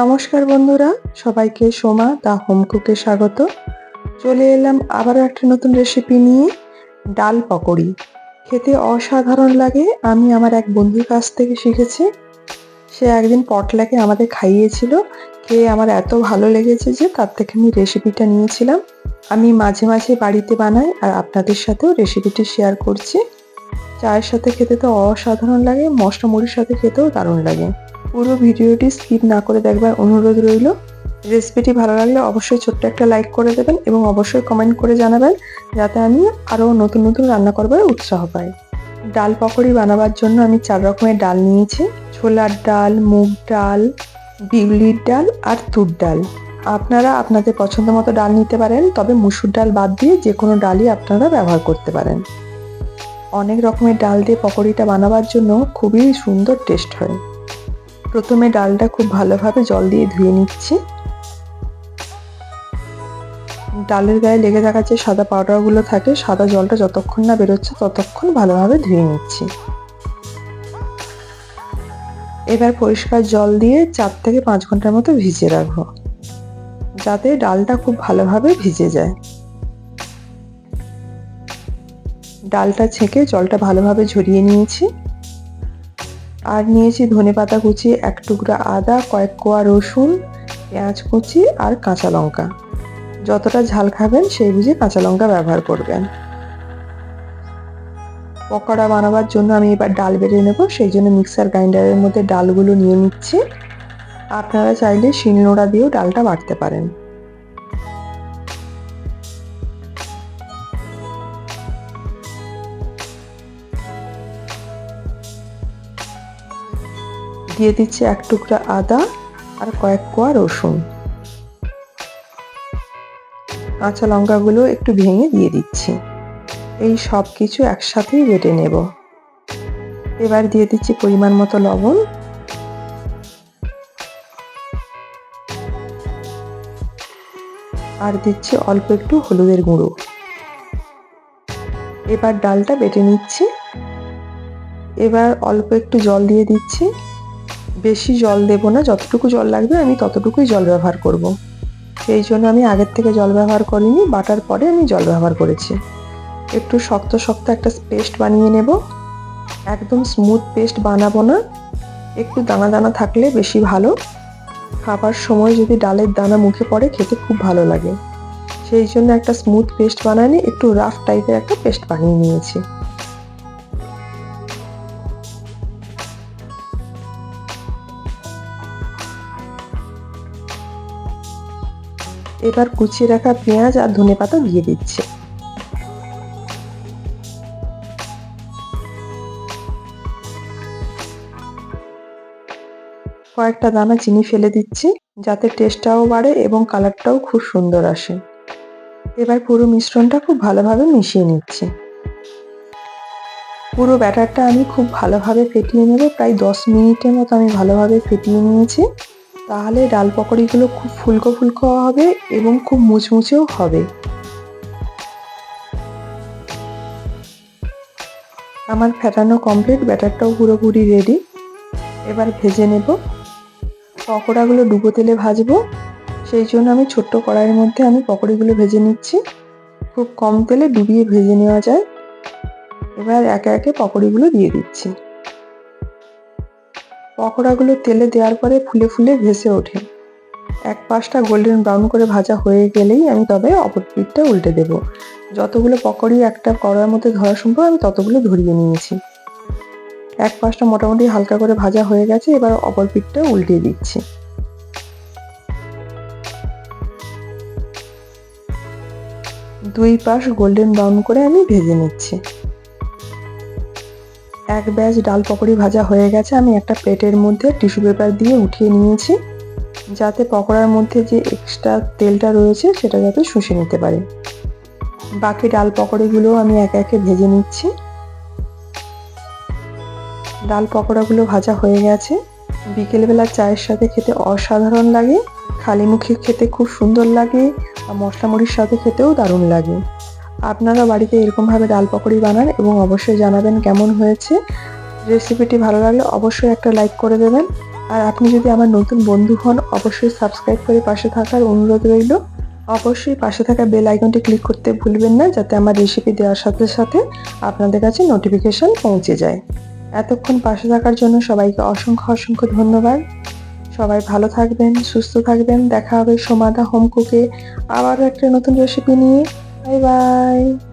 নমস্কার বন্ধুরা, সবাইকে সোমা দা হোম কুকে স্বাগত। চলে এলাম আবারও একটা নতুন রেসিপি নিয়ে, ডাল পকোড়ি। খেতে অসাধারণ লাগে, আমি আমার এক বন্ধুর কাছ থেকে শিখেছি। সে একদিন পটলাকে আমাদের খাইয়েছিল, খেয়ে আমার এত ভালো লেগেছে যে তার থেকে আমি রেসিপিটা নিয়েছিলাম। আমি মাঝে মাঝে বাড়িতে বানাই আর আপনাদের সাথেও রেসিপিটি শেয়ার করছি। চায়ের সাথে খেতে তো অসাধারণ লাগে, মশলা মুড়ির সাথে খেতেও দারুণ লাগে। পুরো ভিডিওটি স্কিপ না করে দেখবার অনুরোধ রইল। রেসিপিটি ভালো লাগলে অবশ্যই ছোট্ট একটা লাইক করে দেবেন এবং অবশ্যই কমেন্ট করে জানাবেন, যাতে আমি আরও নতুন নতুন রান্না করবার উৎসাহ পাই। ডাল পকোড়ি বানাবার জন্য আমি চার রকমের ডাল নিয়েছি। ছোলার ডাল, মুগ ডাল, বিউলির ডাল আর তুর ডাল। আপনারা আপনাদের পছন্দ মতো ডাল নিতে পারেন, তবে মুসুর ডাল বাদ দিয়ে যে কোনো ডালই আপনারা ব্যবহার করতে পারেন। অনেক রকমের ডাল দিয়ে পকোড়িটা বানাবার জন্য খুবই সুন্দর টেস্ট হয়। প্রথমে ডালটা খুব ভালোভাবে জল দিয়ে ধুয়ে নিচ্ছি। ডালের গায়ে লেগে থাকা যে সাদা পাউডারগুলো থাকে, সাদা জলটা যতক্ষণ না বেরোচ্ছে ততক্ষণ ভালোভাবে ধুয়ে নিচ্ছি। এবার পরিষ্কার জল দিয়ে চার থেকে পাঁচ ঘণ্টার মতো ভিজিয়ে রাখব, যাতে ডালটা খুব ভালোভাবে ভিজে যায়। ডালটা ছেঁকে জলটা ভালোভাবে ঝরিয়ে নিয়েছি। আর নিয়েছি ধনে পাতা কুচি, এক টুকরা আদা, কয়েক কোয়া রসুন, পেঁয়াজ কুচি আর কাঁচা লঙ্কা। যতটা ঝাল খাবেন, সেই বুঝে কাঁচা লঙ্কা ব্যবহার করবেন। পকোড়া বানাবার জন্য আমি এবার ডাল বেটে নেব, সেই জন্য মিক্সার গ্রাইন্ডারের মধ্যে ডালগুলো নিয়ে নিচ্ছি। আপনারা চাইলে শিলনোড়া দিয়েও ডালটা বাটতে পারেন। দিয়ে দিচ্ছি এক টুকরা আদা আর কয়েক কোয়া রসুন। কাঁচা লঙ্কাগুলো একটু ভেঙে দিয়ে দিচ্ছি। এই সব কিছু একসাথেই বেটে নেব। এবার দিয়ে দিচ্ছি পরিমাণ মতো লবণ। আর দিচ্ছি অল্প একটু হলুদের গুঁড়ো। এবার ডালটা বেটে নিচ্ছি। এবার অল্প একটু জল দিয়ে দিচ্ছি। বেশি জল দেবো না, যতটুকু জল লাগবে আমি ততটুকুই জল ব্যবহার করব। সেই জন্য আমি আগের থেকে জল ব্যবহার করিনি, বাটার পরে আমি জল ব্যবহার করেছি। একটু শক্ত শক্ত একটা পেস্ট বানিয়ে নেব। একদম স্মুথ পেস্ট বানাবো না, একটু দানা দানা থাকলে বেশি ভালো। খাবার সময় যদি ডালের দানা মুখে পড়ে, খেতে খুব ভালো লাগে। সেই জন্য একটা স্মুথ পেস্ট বানানি একটু রাফ টাইপের একটা পেস্ট বানিয়ে নিয়েছি। এবার কুচিয়ে রাখা পেঁয়াজ আর ধনে পাতা দিয়ে দিচ্ছি। কয়েকটা দানা চিনি ফেলে দিচ্ছি, যাতে টেস্টটাও বাড়ে এবং কালারটাও খুব সুন্দর আসে। এবার পুরো মিশ্রণটা খুব ভালোভাবে মিশিয়ে নিচ্ছি। পুরো ব্যাটারটা আমি খুব ভালোভাবে ফেটিয়ে নেব, প্রায় দশ মিনিটের মতো আমি ভালোভাবে ফেটিয়ে নিয়েছি। তাহলে ডাল পকোড়িগুলো খুব ফুলকো ফুলকো হবে এবং খুব মুচমুচেও হবে। আমার ফেটানো কমপ্লিট ব্যাটারটাও পুরোপুরি রেডি এবার ভেজে নেব। পকোড়াগুলো ডুবো তেলে ভাজবো। সেই জন্য আমি ছোট্ট কড়াইয়ের মধ্যে আমি পকোড়িগুলো ভেজে নিচ্ছি। খুব কম তেলে ডুবিয়ে ভেজে নেওয়া যায়। এবার একে একে পকোড়িগুলো দিয়ে দিচ্ছি। পকোড়াগুলো তেলে দেওয়ার পরে ফুলে ফুলে ভেসে ওঠে। এক পাশটা গোল্ডেন ব্রাউন করে ভাজা হয়ে গেলেই আমি তবে অপর পিঠটা উল্টে দেব। যতগুলো পকোড়ি একটা কড়ার মধ্যে ধরা সম্ভব, আমি ততগুলো ধরিয়ে নিয়েছি। এক পাশটা মোটামুটি হালকা করে ভাজা হয়ে গেছে, এবার অপর পিঠটা উল্টিয়ে দিচ্ছি। দুই পাশ গোল্ডেন ব্রাউন করে আমি ভেজে নিচ্ছি। এক ব্যাচ ডাল পকোড়ি ভাজা হয়ে গেছে, আমি একটা প্লেটের মধ্যে টিস্যু পেপার দিয়ে উঠিয়ে নিয়েছি, যাতে পকোড়ার মধ্যে যে এক্সট্রা তেলটা রয়েছে সেটা যাতে শুষে নিতে পারে। বাকি ডাল পকোড়িগুলো আমি একে একে ভেজে নিচ্ছি। ডাল পকোড়াগুলো ভাজা হয়ে গেছে। বিকেলবেলা চায়ের সাথে খেতে অসাধারণ লাগে খালি মুখে খেতে খুব সুন্দর লাগে, আর মশলা মুড়ির সাথে খেতেও দারুণ লাগে। আপনারা বাড়িতে এরকমভাবে ডাল পকোড়ি বানান এবং অবশ্যই জানাবেন কেমন হয়েছে। রেসিপিটি ভালো লাগলে অবশ্যই একটা লাইক করে দেবেন। আর আপনি যদি আমার নতুন বন্ধু হন, অবশ্যই সাবস্ক্রাইব করে পাশে থাকার অনুরোধ রইল। অবশ্যই পাশে থাকা বেল আইকনটি ক্লিক করতে ভুলবেন না, যাতে আমার রেসিপি দেওয়ার সাথে সাথে আপনাদের কাছে নোটিফিকেশন পৌঁছে যায়। এতক্ষণ পাশে থাকার জন্য সবাইকে অসংখ্য অসংখ্য ধন্যবাদ। সবাই ভালো থাকবেন, সুস্থ থাকবেন। দেখা হবে সোমাদা হোম কুকে আবারও একটা নতুন রেসিপি নিয়ে। バイバイ。